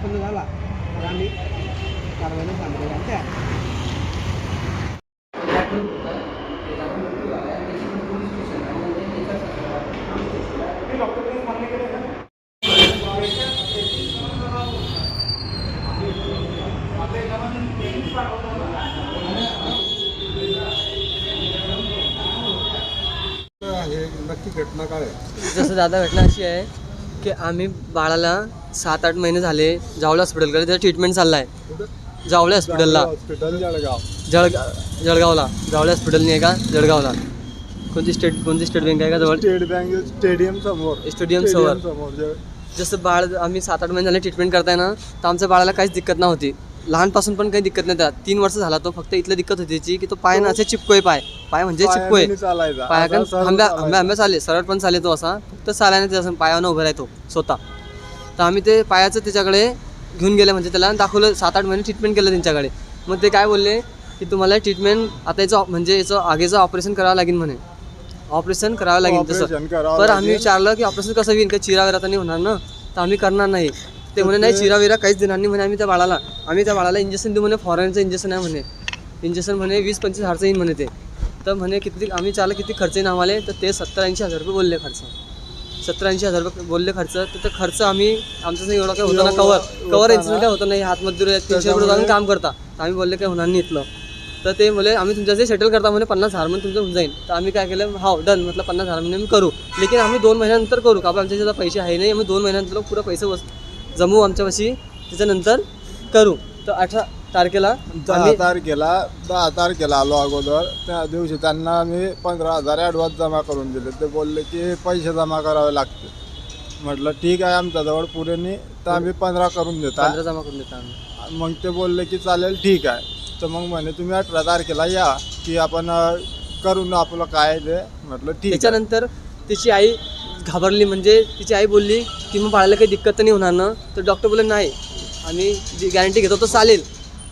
निष्पन्न झाला तर आम्ही कारवाईला सामोरे हे काय आहे? जसं दादा घटना अशी आहे की आम्ही बाळाला सात आठ महिने झाले जावळे हॉस्पिटलकडे त्याचा ट्रीटमेंट चालला आहे जावळे हॉस्पिटलला हॉस्पिटल जळगाव जळगाव जळगावला. जावळे हॉस्पिटल नाही का जळगावला. कोणती स्टेट कोणती स्टेट बँक आहे का जवळ? स्टेट बँक स्टेडियम समोर. स्टेडियम समोर. जसं बाळ आम्ही सात आठ महिने झाले ट्रीटमेंट करताय ना तर आमच्या बाळाला काहीच दिक्कत नव्हती. लहानपासून पण काही दिक्कत नाही त्यात तीन वर्ष झाला तो फक्त इथलं दिक्कत होती त्याची की तो पाय ना असे चिपकोय पाय. पाय म्हणजे चिपकोय. सरळ आंब्या. आंब्या आंब्या चाले सरळ पण चाले तो असा. फक्त त्याच्या पायानं उभं राहतो स्वतः. तर आम्ही ते पायाचं त्याच्याकडे घेऊन गेले म्हणजे त्याला दाखवलं सात आठ महिने ट्रीटमेंट केलं त्यांच्याकडे. मग ते काय बोलले की तुम्हाला ट्रीटमेंट आता याचं म्हणजे याचं आगेचं ऑपरेशन करावं लागेल म्हणे. ऑपरेशन करावं लागेल तसं. तर आम्ही. विचारलं की ऑपरेशन कसं होईल? का चिरा तर नाही होणार ना? तर आम्ही करणार नाही. ते म्हणे नाही चिरा विरा काहीच देणार नाही म्हणे आम्ही त्या बाळाला. आम्ही त्या बाळाला इंजेक्शन देऊ म्हणे फॉरेनचं इंजेक्शन आहे म्हणे. इंजेक्शन म्हणे वीस पंचवीस हजारचं येईल म्हणे ते. तर म्हणे किती आम्ही चाललं किती खर्च येईल आम्हाला? तर ते सत्तर ऐंशी हजार रुपये बोलले खर्च. सत्तर ऐंशी हजार रुपये बोलले खर्च. तर ते खर्च आम्ही आमचं एवढा काय होतं ना कवर कवर. यायचं काय होतं नाही हात मजदूर तीनशे रुपये जाऊन काम करता. आम्ही बोलले काय होणार नाही इथलं. तर ते बोले आम्ही तुमच्या जे सेटल करता म्हणजे पन्नास हजारमध्ये तुमचं होऊन जाईल तर आम्ही काय केलं हा डन म्हटलं पन्नास हजारमध्ये आम्ही करू. लेकिन आम्ही दोन महिन्यानंतर करू का आमच्या ज्याला पैसे आहे नाही आम्ही दोन महिन्यानंतर पुरा पैसे वस जमवू आमच्यापाशी त्याच्यानंतर करू. तर अठरा तारखेला? दहा आम्ही तारखेला दहा तारखेला आलो अगोदर. त्या दिवशी त्यांना मी पंधरा हजार ॲडव्हान्स जमा करून दिले. ते बोलले की पैसे जमा करावे लागते म्हटलं ठीक आहे आमच्याजवळ पुरे नाही तर आम्ही पंधरा करून देता. पंधरा जमा करून देतो आम्ही. मग ते बोलले की चालेल ठीक आहे. तर मग म्हणे तुम्ही अठरा तारखेला या की आपण अं, करू ना आपलं काय ते. म्हटलं ठीक आहे. त्याच्यानंतर तिची आई घाबरली. म्हणजे तिची आई बोलली की मग बाळाला काही दिक्कत तर नाही होणार ना? तर डॉक्टर बोलले नाही. आम्ही जी गॅरंटी घेतो तो चालेल.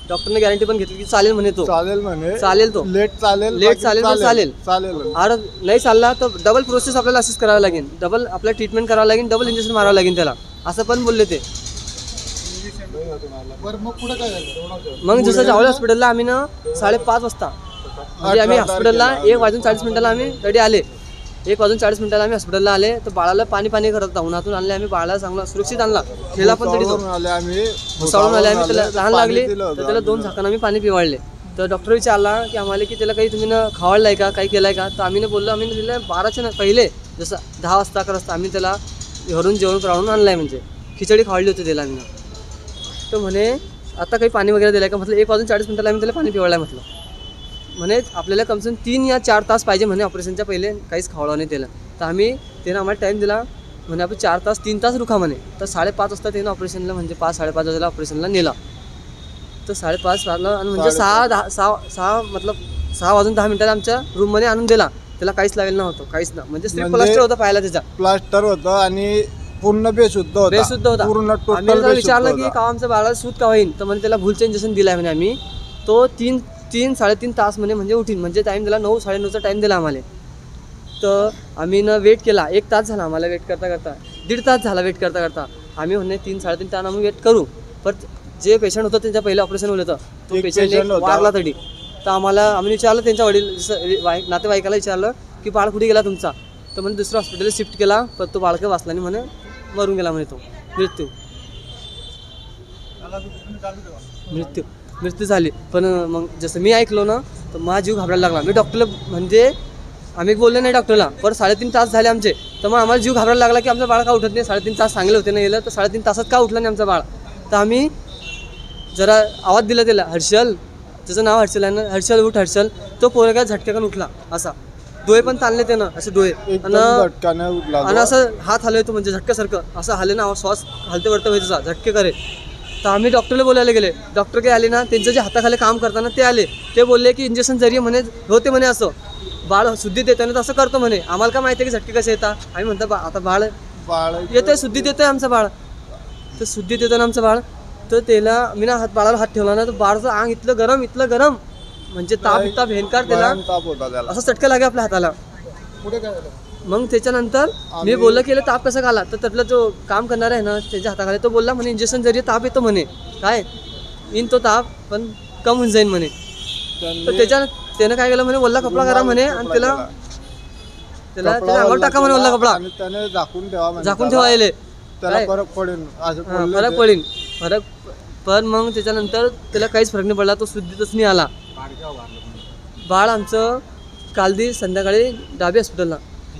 डॉक्टरने गॅरंटी पण घेतली की चालेल म्हणे तो. चालेल म्हणे. चालेल तो. लेट चालेल लेट बाकी चालेल पण चालेल. चालेल. और नाही चालला तर डबल प्रोसेस आपल्याला असेच करावं लागेल. डबल आपल्या ट्रीटमेंट करावं लागेल डबल इंजेक्शन मारावं लागेल त्याला. असं पण बोलले ते. मग जसं जावळे हॉस्पिटलला आम्ही ना साडेपाच वाजता. म्हणजे आम्ही हॉस्पिटलला एक वाजून चाळीस मिनिटाला आम्ही रेडी आले. एक वाजून चाळीस मिनिटाला आम्ही हॉस्पिटलला आले. तर बाळाला पाणी पाणी करत होता. उन्हातून आणले आम्ही. बाळाला चांगला सुरक्षित आणला. खेळला पण तरी तो. आले आम्ही. भुसावळून आले आम्ही. त्याला लहान पाणी लागली. दिलं तर होतं त्याला दोन. झाकण आम्ही पाणी पिवाळले. तर डॉक्टर विचारला की आम्हाला की त्याला काही तुम्ही ना खावाडलाय का? काही केलंय का? तर आम्ही ना बोललो आम्ही दिलं बाराच्या ना पहिले जसं दहा वाजता अकरा वाजता आम्ही त्याला घरून जेवण करावून आणलाय म्हणजे. खिचडी खावडली होती त्याला आम्ही तर म्हणे आता काही पाणी वगैरे दिलं का? म्हटलं एक वाजून चाळीस मिनिटाला आम्ही त्याला पाणी पिवळलं म्हटलं. म्हणे आपल्याला कमसे कम तीन या चार तास पाहिजे म्हणे ऑपरेशनच्या पहिले काहीच खावडं नाही त्याला. तर आम्ही त्यानं आम्हाला टाईम दिला म्हणे आपण चार तास तीन तास रुखा म्हणे. तर साडेपाच वाजता त्यानं ऑपरेशनला म्हणजे पाच साडेपाच वाजेला ऑपरेशनला नेला. तर साडेपाच वाजला आणि म्हणजे सहा दहा सहा सहा मतलब सहा वाजून दहा मिनिटाला आमच्या रूममध्ये आणून दिला. त्याला काहीच लागेल नव्हतं काहीच ना म्हणजे स्ट्रिप म्हणजे- प्लास्टर होता पाहायला त्याचा. प्लास्टर होतं आणि पूर्ण बेशुद्ध होता. बेशुद्ध होता. पूर्ण आम्ही विचारलं की का आमच्या बाळाला सूत का होईल तर म्हणजे त्याला भूलचं इंजेक्शन दिलं आहे म्हणे आम्ही. तो तीन तीन साडेतीन तास म्हणे म्हणजे उठीन. म्हणजे टाईम दिला नऊ साडेनऊचा टाईम दिला आम्हाला. तर आम्ही न वेट केला. एक तास झाला आम्हाला वेट करता करता. दीड तास झाला वेट करता करता. आम्ही म्हणे तीन साडेतीन तास आम्ही वेट करू. पण जे पेशंट होतं त्यांच्या पहिलं ऑपरेशन होलं होतं तो पेशंट. वारला तरी. तर आम्हाला आम्ही विचारलं त्यांच्या वडील जसं वाईक नातेवाईकाला विचारलं की बाळ कुठे गेला तुमचा? तर म्हणे दुसऱ्या हॉस्पिटलला शिफ्ट केला. पण तो बाळकं वाचला आणि म्हणे मरून गेला म्हणे तो. मृत्यू. मृत्यू. मृत्यू झाली. पण मग जसं मी ऐकलो ना तर माझा जीव घाबरायला लागला. मी डॉक्टरला म्हणजे आम्ही बोललो नाही डॉक्टरला पर साडेतीन तास झाले आमचे. तर मग आम्हाला जीव घाबरायला लागला की आमचं बाळ का उठत नाही? साडेतीन तास सांगले होते ना गेलं तर साडेतीन तासात का उठलं नाही आमचं बाळ? तर आम्ही जरा आवाज दिला त्याला. हर्षल त्याचं नाव हर्षल आहे ना? हर्षल उठ हर्षल. तो पोरगा झटक्याकन उठला. असा. डोळे पण ताणले त्यानं असे डोळे. तो. आणि असं हात हलवतो म्हणजे झटक्यासारखं. असं हले ना श्वास हलते वरते व्हायचा झटके करे. तर आम्ही डॉक्टरला बोलायला गेले. डॉक्टर काही आले ना त्यांचं जे हाताखाली काम करताना ते आले. ते बोलले की इंजेक्शन जरी म्हणे होते म्हणे असं. बाळ शुद्धी देताना तर असं करतो म्हणे. आम्हाला काय माहिती आहे की झटके कसे येतात? आम्ही म्हणतो बा आता बाळ बाळ येतंय शुद्धी देतोय आमचं बाळ. तर शुद्धी देतं ना आमचं बाळ. तर त्याला मी ना हात बाळाला हात ठेवला ना तर बाळचं अंग इथलं गरम इथलं गरम. म्हणजे ताप ताप होता त्याला. असं चटका लागे आपल्या हाताला. मग त्याच्यानंतर मी बोललं केलं ताप कसं घाला? तर त्यातला जो काम करणार आहे ना त्याच्या हाताखाली तो बोलला म्हणे इंजेक्शन जरी ताप येतो म्हणे काय? येईन तो ताप पण कम होऊन जाईल म्हणे. तर त्याच्या त्यानं काय केलं म्हणे ओल्ला कपडा करा म्हणे आणि त्याला. त्याला त्याला अंगावर ओला टाका म्हणे केला कपडा. त्याने झाकून ठेवा झाकून. ठेवायले? फरक पडेल. बोलले फरक. पडेल. फरक पण मग त्याच्यानंतर त्याला काहीच फरक नाही पडला तो शुद्धीतच नाही आला. बाळ आमचं कालदी संध्याकाळी डाबी हॉस्पिटलला.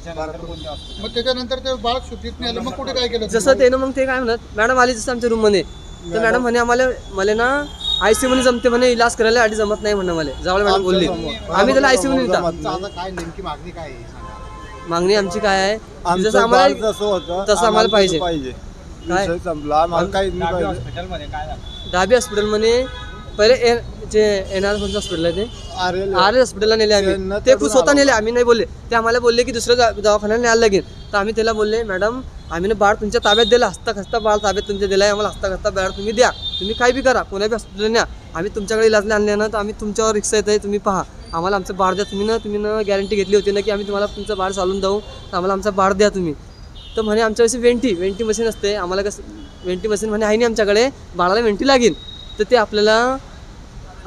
मग त्याच्यानंतर ते बाळ सुट्टीत नाही आलं. मग कुठे काय केलं जसं त्यानं मग ते काय म्हणत मॅडम आली जसं आमच्या रूममध्ये तर मॅडम म्हणे आम्हाला मला ना आयसीयू मध्ये जमते म्हणे इलाज करायला आधी जमत नाही म्हणणं मला. जावळ मॅडम बोलली. आम्ही त्याला आयसीयू मध्ये काय नेमकी मागणी काय आहे? सांगा. मागणी आमची काय आहे? जसं आम्हाला जसं तसं आम्हाला पाहिजे. पाहिजे. काय? डाबी हॉस्पिटलमध्ये पहिले ए- जे एन आर हॉस्पिटल आहे ते. आर एस हॉस्पिटलला नेले आम्ही. त्यांना ते तडून स्वतः. नेले आम्ही नाही बोलले. ते आम्हाला बोलले की दुसऱ्या जा- दवाखान्याला न्यायला लागेल. तर आम्ही त्याला बोलले मॅडम आम्ही ना बाळ तुमच्या ताब्यात दिला हसता खसता बाळ ताब्यात तुमच्या दिलाय आम्हाला हसता खसता बाळ तुम्ही द्या. तुम्ही काय बी करा. कोणा बी हॉस्पिटल न्या. आम्ही तुमच्याकडे इलाज आणले ना तर आम्ही तुमच्यावर रिक्षा येत आहे तुम्ही पहा. आम्हाला आमचं बाळ द्या. तुम्ही ना तुम्ही ना गॅरंटी घेतली होती ना की आम्ही तुम्हाला तुमचं बाळ चालून देऊ. तर आम्हाला आमचा बाळ द्या तुम्ही. तर म्हणे आमच्यापाशी वेंटी वेंटी मशीन असते. आम्हाला कसं वेंटी मशीन म्हणे आहे नाही आमच्याकडे. बाळाला वेंटी लागेल. तर ते आपल्याला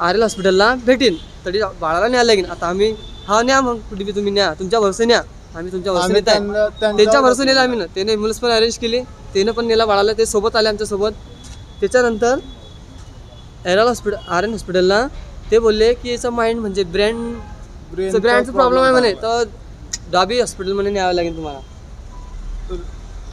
आर एल हॉस्पिटलला भेटेन. तरी बाळाला न्यायला लागेल आता आम्ही हा न्या मग कुठे बी तुम्ही न्या. तुमच्या भरसे न्या. आम्ही तुमच्या भरसे नेत आहे. त्यांच्या भरसे नेलं आम्ही ना. त्याने ॲम्ब्युलन्स पण अरेंज केली. त्यानं पण नेला बाळाला. ते सोबत आले आमच्यासोबत. त्याच्यानंतर एरल हॉस्पिटल आर एन हॉस्पिटलला ते बोलले की याचा माइंड म्हणजे चा ब्रँडचा प्रॉब्लेम आहे म्हणे. तर डाबी हॉस्पिटलमध्ये न्यावं लागेल तुम्हाला.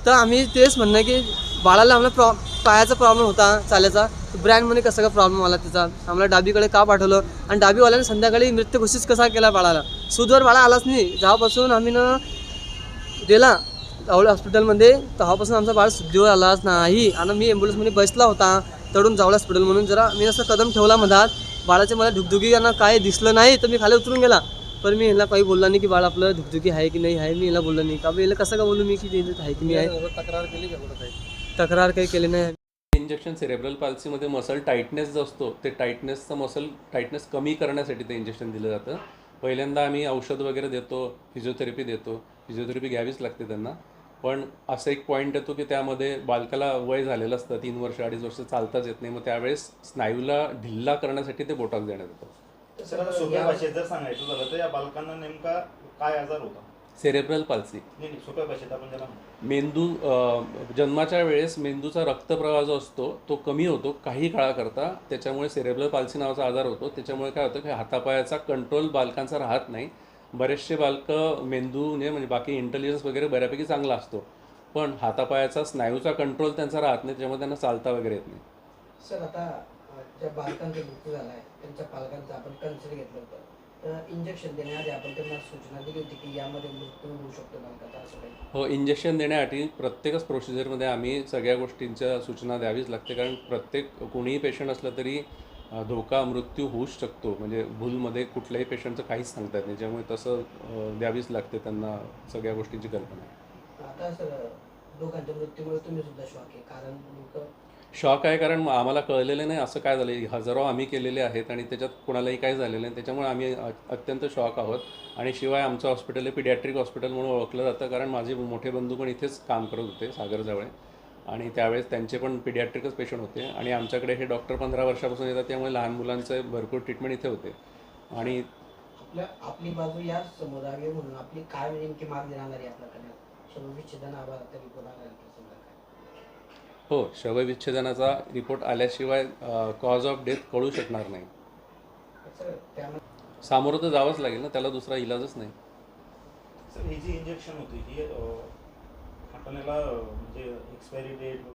तर आम्ही तेच म्हणणं की बाळाला आम्हाला प्रॉ पायाचा प्रॉब्लेम होता चालायचा. ब्रँडमध्ये कसं का प्रॉब्लेम आला त्याचा? आम्हाला डाबीकडे का पाठवलं? आणि डाबीवाल्याने संध्याकाळी मृत्यू घोषित कसा केला बाळाला? सुदवर बाळा आलाच नाही. जेव्हापासून आम्ही ना दिला जावळे हॉस्पिटलमध्ये तेव्हापासून आमचा बाळ सुद्धीवर आलाच नाही. आणि मी ॲम्ब्युलन्समध्ये बसला होता तडून जावळे हॉस्पिटल म्हणून. जरा मी असं कदम ठेवला मधात बाळाचे मला धुकधुकी यांना काय दिसलं नाही तर मी खाली उतरून गेला. पण मी ह्याला काही बोलला नाही की बाळ आपलं धुकधुकी आहे की नाही आहे मी ह्याला बोललो नाही. का याला कसं का बोलू मी की आहे की नाही? आहे तक्रार केली का कुठं काही तक्रार काही केली नाही. इंजेक्शन सेरेब्रल पाल्सीमध्ये मसल टाईटनेस जो असतो ते टाईटनेसचं मसल टाईटनेस कमी करण्यासाठी ते इंजेक्शन दिलं जातं. पहिल्यांदा आम्ही औषध वगैरे देतो फिजिओथेरपी देतो. फिजिओथेरपी घ्यावीच लागते त्यांना. पण असं एक पॉईंट येतो की त्यामध्ये बालकाला वय झालेलं असतं तीन वर्ष अडीच वर्ष चालताच येत नाही. मग त्यावेळेस स्नायूला ढिल्ला करण्यासाठी ते बोटॉक्स देण्यात येतं. सोप्या भाषेत जर सांगायचं झालं तर या बालकांना नेमका काय आजार होता? सेरेब्रल पाल्सी नाही नाही, सोप्या भाषेत आपण त्याला म्हणू. मेंदू जन्माच्या वेळेस मेंदूचा रक्तप्रवाह जो असतो तो कमी होतो काही काळाकरता. त्याच्यामुळे सेरेब्रल पाल्सी नावाचा आजार होतो. त्याच्यामुळे काय होतं की हातापायाचा कंट्रोल बालकांचा राहत नाही. बरेचसे बालकं मेंदूने म्हणजे बाकी इंटेलिजन्स वगैरे बऱ्यापैकी चांगला असतो. पण हातापायाचा स्नायूचा कंट्रोल त्यांचा राहत नाही त्याच्यामुळे त्यांना चालता वगैरे येत नाही. सर आता ज्या बालकांचा मृत्यू झाला आहे त्यांच्या पालकांचा आपण कन्सल्ट घेतलं होतं. इंजेक्शन देण्याआधी आपण त्यांना सूचना दिली होती की यामध्ये मृत्यू होऊ शकतो बालकाचा असं काही. हो इंजेक्शन देण्यासाठी प्रत्येकच प्रोसिजरमध्ये आम्ही सगळ्या गोष्टींच्या सूचना द्यावीच लागते. कारण प्रत्येक कोणीही पेशंट असलं तरी धोका मृत्यू होऊच शकतो. म्हणजे भूलमध्ये कुठल्याही पेशंटचं काहीच सांगता येत नाही. त्यामुळे तसं द्यावीच लागते त्यांना सगळ्या गोष्टींची कल्पना. आता सर दोघांच्या मृत्यूमुळे तुम्ही सुद्धा शॉक आहे. कारण शॉक आहे कारण आम्हाला कळलेलं नाही असं काय झालं. हजारो आम्ही केलेले आहेत आणि त्याच्यात कोणालाही काय झालेलं नाही. त्याच्यामुळे आम्ही अत्यंत शॉक आहोत. आणि शिवाय आमचं हॉस्पिटल हे पिडॅट्रिक हॉस्पिटल म्हणून ओळखलं जातं कारण माझे मोठे बंधू पण इथेच काम करत होते सागरजवळ. आणि त्यावेळेस त्यांचे पण पिडॅट्रिकच पेशंट होते. आणि आमच्याकडे हे डॉक्टर पंधरा वर्षापासून येतात त्यामुळे लहान मुलांचं भरपूर ट्रीटमेंट इथे होते. आणि आपल्या आपली बाजू या समुदाय म्हणून आपली काय नेमकी मागणी राहणार आहे आपल्याकडे हो शवविच्छेदनाचा रिपोर्ट आल्याशिवाय कॉज ऑफ डेथ कळू शकणार नाही. सामोरं तर जावंच लागेल ना त्याला दुसरा इलाजच नाही. सर ही जी इंजेक्शन होती ही आपण याला म्हणजे एक्सपायरी डेट